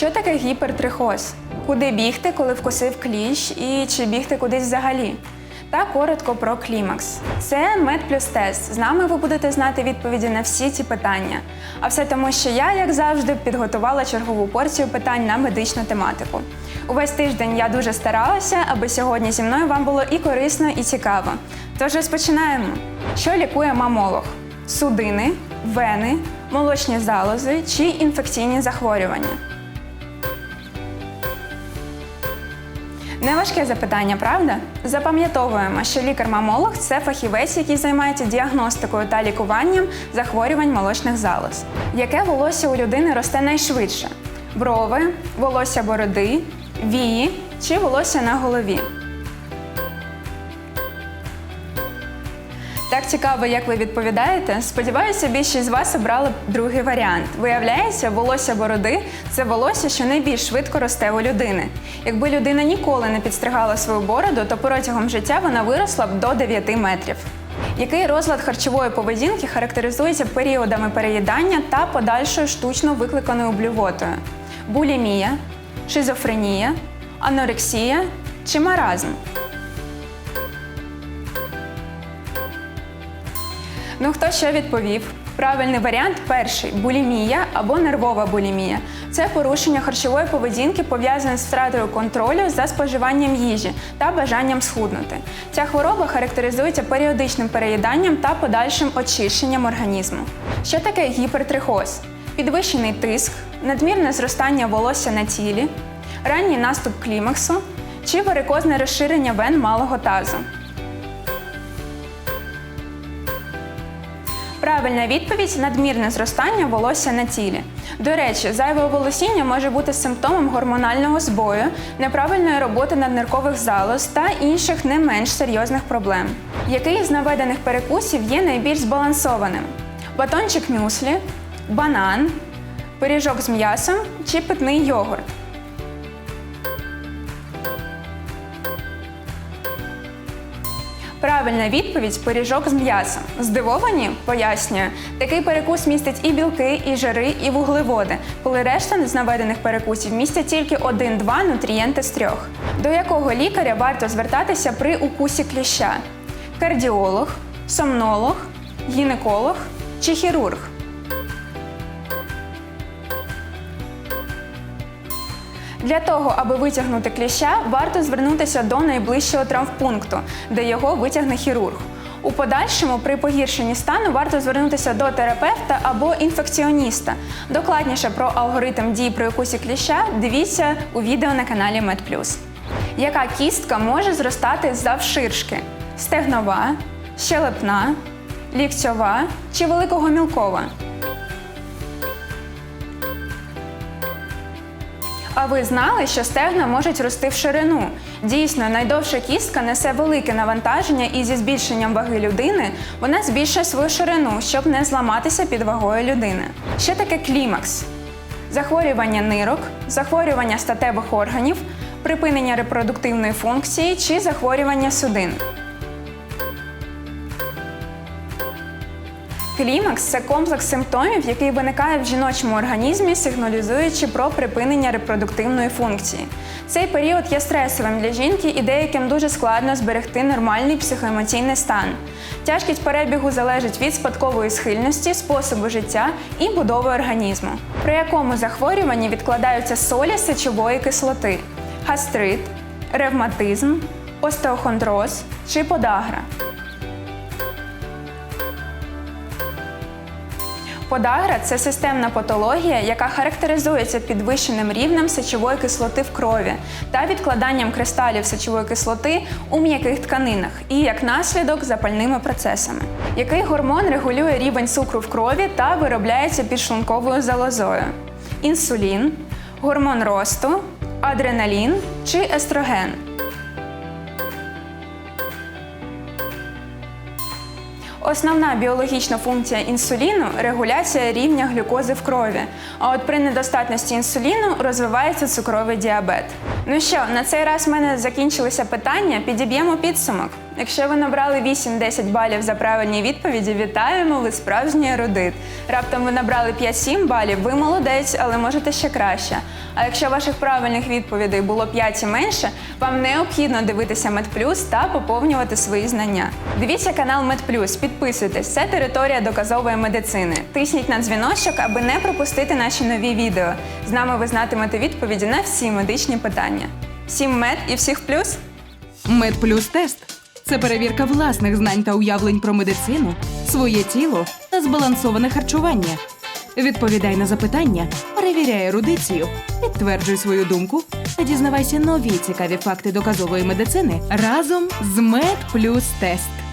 Що таке гіпертрихоз? Куди бігти, коли вкусив кліщ, і чи бігти кудись взагалі? Та коротко про клімакс. Це мед плюс тест. З нами ви будете знати відповіді на всі ці питання. А все тому, що я, як завжди, підготувала чергову порцію питань на медичну тематику. Увесь тиждень я дуже старалася, аби сьогодні зі мною вам було і корисно, і цікаво. Тож розпочинаємо. Що лікує мамолог? Судини, вени, молочні залози чи інфекційні захворювання? Неважке запитання, правда? Запам'ятовуємо, що лікар-мамолог це фахівець, який займається діагностикою та лікуванням захворювань молочних залоз. Яке волосся у людини росте найшвидше? Брови, волосся бороди, вії чи волосся на голові? Так цікаво, як ви відповідаєте. Сподіваюся, більшість з вас обрали другий варіант. Виявляється, волосся бороди це волосся, що найбільш швидко росте у людини. Якби людина ніколи не підстригала свою бороду, то протягом життя вона виросла б до 9 метрів. Який розлад харчової поведінки характеризується періодами переїдання та подальшою штучно викликаною блювотою? Булімія, шизофренія, анорексія чи маразм? Ну, хто ще відповів? Правильний варіант перший булімія або нервова булімія. Це порушення харчової поведінки пов'язане з втратою контролю за споживанням їжі та бажанням схуднути. Ця хвороба характеризується періодичним переїданням та подальшим очищенням організму. Що таке гіпертрихоз? Підвищений тиск, надмірне зростання волосся на тілі, ранній наступ клімаксу чи варикозне розширення вен малого тазу. Правильна відповідь надмірне зростання волосся на тілі. До речі, зайве волосіння може бути симптомом гормонального збою, неправильної роботи надниркових залоз та інших не менш серйозних проблем. Який з наведених перекусів є найбільш збалансованим? Батончик мюслі, банан, пиріжок з м'ясом чи питний йогурт? Правильна відповідь пиріжок з м'ясом. Здивовані? Пояснюю. Такий перекус містить і білки, і жири, і вуглеводи, коли решта з наведених перекусів містять тільки один-два нутрієнти з трьох. До якого лікаря варто звертатися при укусі кліща? Кардіолог, сомнолог, гінеколог чи хірург? Для того, аби витягнути кліща, варто звернутися до найближчого травмпункту, де його витягне хірург. У подальшому, при погіршенні стану, варто звернутися до терапевта або інфекціоніста. Докладніше про алгоритм дій при укусі кліща дивіться у відео на каналі MedPlus. Яка кістка може зростати завширшки? Стегнова, щелепна, ліктьова чи великогомілкова? А ви знали, що стегна можуть рости в ширину? Дійсно, найдовша кістка несе велике навантаження, і зі збільшенням ваги людини вона збільшує свою ширину, щоб не зламатися під вагою людини. Що таке клімакс? Захворювання нирок, захворювання статевих органів, припинення репродуктивної функції чи захворювання судин. Клімакс це комплекс симптомів, який виникає в жіночому організмі, сигналізуючи про припинення репродуктивної функції. Цей період є стресовим для жінки і деяким дуже складно зберегти нормальний психоемоційний стан. Тяжкість перебігу залежить від спадкової схильності, способу життя і будови організму. При якому захворюванні відкладаються солі сечової кислоти, гастрит, ревматизм, остеохондроз чи подагра. Подагра це системна патологія, яка характеризується підвищеним рівнем сечової кислоти в крові та відкладанням кристалів сечової кислоти у м'яких тканинах і як наслідок запальними процесами. Який гормон регулює рівень цукру в крові та виробляється підшлунковою залозою? Інсулін, гормон росту, адреналін чи естроген? Основна біологічна функція інсуліну регуляція рівня глюкози в крові. А от при недостатності інсуліну розвивається цукровий діабет. Ну що, на цей раз в мене закінчилися питання. Підіб'ємо підсумок. Якщо ви набрали 8-10 балів за правильні відповіді, вітаємо, ви справжній ерудит. Раптом ви набрали 5-7 балів, ви молодець, але можете ще краще. А якщо ваших правильних відповідей було 5 і менше, вам необхідно дивитися Медплюс та поповнювати свої знання. Дивіться канал Медплюс, підписуйтесь, це територія доказової медицини. Тисніть на дзвіночок, аби не пропустити наші нові відео. З нами ви знатимете відповіді на всі медичні питання. Всім мед і всіх плюс! Медплюс тест це перевірка власних знань та уявлень про медицину, своє тіло та збалансоване харчування. Відповідай на запитання, перевіряй ерудицію, підтверджуй свою думку та дізнавайся нові цікаві факти доказової медицини разом з Медплюс Тест.